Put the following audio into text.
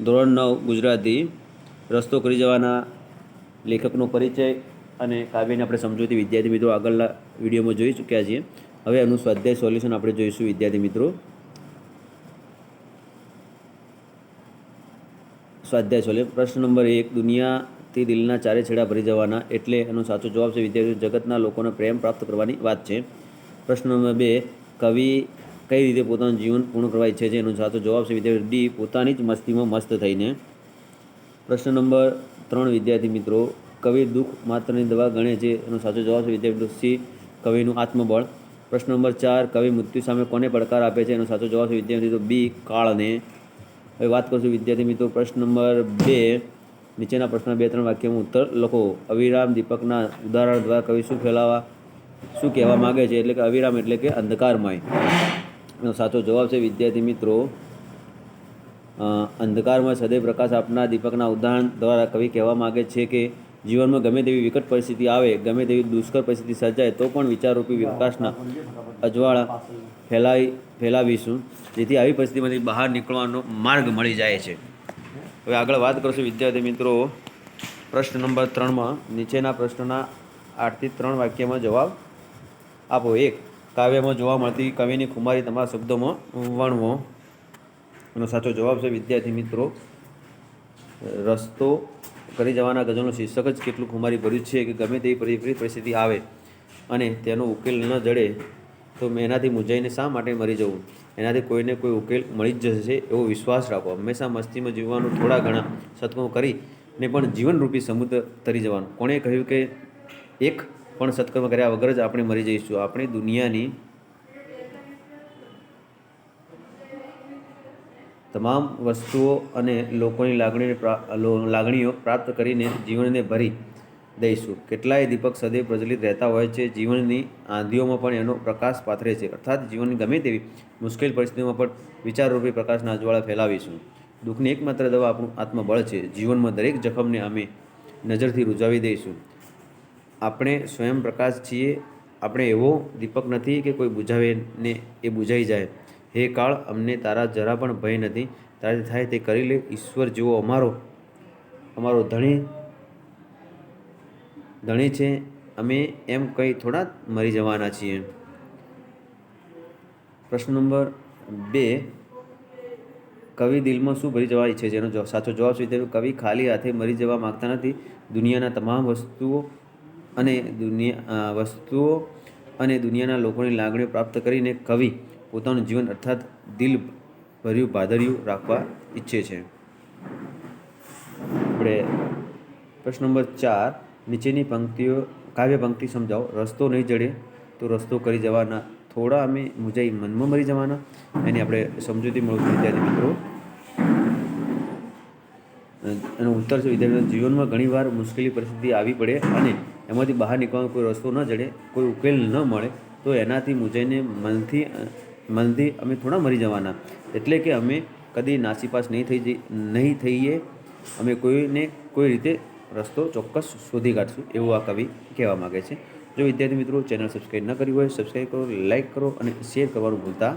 ધોરણ નવ, ગુજરાતી, રસ્તો કરી જવાના લેખકનો પરિચય અને કાવ્યને આપણે સમજૂતી વિદ્યાર્થી મિત્રો આગળના વિડીયોમાં જોઈ ચૂક્યા છીએ. હવે એનું સ્વાધ્યાય સોલ્યુશન આપણે જોઈશું, વિદ્યાર્થી મિત્રો. સ્વાધ્યાય સોલ્યુશન પ્રશ્ન નંબર એક, દુનિયાથી દિલના ચારે છેડા ભરી જવાના એટલે એનો સાચો જવાબ છે, વિદ્યાર્થીઓ જગતના લોકોને પ્રેમ પ્રાપ્ત કરવાની વાત છે. પ્રશ્ન નંબર બે, કવિ કઈ રીતે પોતાનું જીવન પૂર્ણ કરવા ઈચ્છે છે એનો સાચો જવાબ છે? વિદ્યાર્થી ડી, પોતાની જ મસ્તીમાં મસ્ત થઈને. પ્રશ્ન નંબર ત્રણ, વિદ્યાર્થી મિત્રો, કવિ દુઃખ માત્રની દવા ગણે છે? એનો સાચો જવાબ છે વિદ્યાર્થી મિત્રો સી, કવિનું આત્મબળ. પ્રશ્ન નંબર ચાર, કવિ મૃત્યુ સામે કોને પડકાર આપે છે? એનો સાચો જવાબ છે વિદ્યાર્થી મિત્રો બી, કાળને. હવે વાત કરશું વિદ્યાર્થી મિત્રો પ્રશ્ન નંબર બે. નીચેના પ્રશ્ન બે, ત્રણ વાક્યમાં ઉત્તર લખો. અવિરામ દીપકના ઉદાહરણ દ્વારા કવિ શું ફેલાવા, શું કહેવા માગે છે? એટલે કે અવિરામ એટલે કે અંધકારમય. એનો સાચો જવાબ છે, વિદ્યાર્થી મિત્રો. અંધકારમાં સદૈવ પ્રકાશ આપનાર દીપકના ઉદાહરણ દ્વારા કવિ કહેવા માગે છે કે, જીવનમાં ગમે તેવી વિકટ પરિસ્થિતિ આવે, ગમે તેવી દુષ્કર પરિસ્થિતિ સર્જાય, તો પણ વિચારરૂપી વિકાસના અજવાળા ફેલાવી ફેલાવીશું. જેથી આવી પરિસ્થિતિમાંથી બહાર નીકળવાનો માર્ગ મળી જાય છે. હવે આગળ વાત કરશું, વિદ્યાર્થી મિત્રો. પ્રશ્ન નંબર ત્રણમાં, નીચેના પ્રશ્નના આઠથી ત્રણ વાક્યમાં જવાબ આપો. એક કાવ્યમાં જોવા મળતી કવિની ખુમારી તમારા શબ્દોમાં વણવો. એનો સાચો જવાબ છે, વિદ્યાર્થી મિત્રો, રસ્તો કરી જવાના ગઝલનું શીર્ષક જ કેટલું ખુમારી ભર્યું છે કે ગમે તેવી પરિપ્રિત પરિસ્થિતિ આવે અને તેનો ઉકેલ ન જડે તો મેં એનાથી મૂંઝાઈને શા માટે મરી જવું? એનાથી કોઈને કોઈ ઉકેલ મળી જ જશે એવો વિશ્વાસ રાખો. હંમેશા મસ્તીમાં જીવવાનું થોડા ઘણા સત્કર્મ કરીને પણ જીવનરૂપી સમુદ્ર તરી જવાનું. કોણે કહ્યું કે એક પણ સત્કર્મ કર્યા વગર જ આપણે મરી જઈશું. આપણે દુનિયાની તમામ વસ્તુઓ અને લોકોની લાગણીને લાગણીઓ પ્રાપ્ત કરીને જીવનને ભરી દઈશું. કેટલાય દીપક સદૈવ પ્રજ્વલિત રહેતા હોય છે. જીવનની આંધીઓમાં પણ એનો પ્રકાશ પાથરે છે. અર્થાત જીવનની ગમે તેવી મુશ્કેલ પરિસ્થિતિમાં પણ વિચારરૂપી પ્રકાશના અજવાળા ફેલાવીશું. દુઃખની એકમાત્ર દવા આપણું આત્મબળ છે. જીવનમાં દરેક જખમને અમે નજરથી રૂજાવી દઈશું. આપણે સ્વયં પ્રકાશ છીએ આપણે એવો દીપક નથી કે કોઈ બુઝાવે ને એ બુઝાઈ જાય. હે કાળ અમને તારા જરા પણ ભય નથી. તારાથી થાય તે કરી લે ઈશ્વર જેવો અમારો અમારો ધણી ધણી છે. અમે એમ કંઈ થોડા મરી જવાના છીએ. પ્રશ્ન નંબર બે કવિ દિલમાં શું ભરી જવા ઈચ્છે છે? એનો સાચો જવાબ છે? વિદ્યાર્થીઓ, કવિ ખાલી હાથે મરી જવા માગતા નથી. દુનિયાના તમામ વસ્તુઓ અને દુનિયા વસ્તુઓ અને દુનિયાના લોકોની લાગણીઓ પ્રાપ્ત કરીને કવિ પોતાનું જીવન અર્થાત દિલ ભર્યું ભાદર્યું રાખવા ઈચ્છે છે. આપણે પ્રશ્ન નંબર ચાર, નીચેની પંક્તિઓ, કાવ્ય પંક્તિ સમજાવો. રસ્તો નહીં જડે તો રસ્તો કરી જવાના. થોડા અમે મુજાઈ મનમાં મરી જવાના. એની આપણે સમજૂતી મળવું વિદ્યાર્થી મિત્રો એનો ઉત્તર છે વિદ્યાર્થીઓ જીવનમાં ઘણીવાર મુશ્કેલી પરિસ્થિતિ આવી પડે અને એમાંથી બહાર નીકળવાનો કોઈ રસ્તો ન જડે, કોઈ ઉકેલ ન મળે, તો એનાથી મૂંઝાઈને મનથી મનથી અમે થોડા મરી જવાના. એટલે કે અમે કદી નાસીપાસ નહીં થઈ જઈ, નહીં થઈએ. અમે કોઈને કોઈ રીતે રસ્તો ચોક્કસ શોધી કાઢશું એવું આ કવિ કહેવા માગે છે. જો વિદ્યાર્થી મિત્રો ચેનલ સબસ્ક્રાઈબ ન કરી હોય સબસ્ક્રાઈબ કરો લાઈક કરો અને શેર કરવાનું ભૂલતા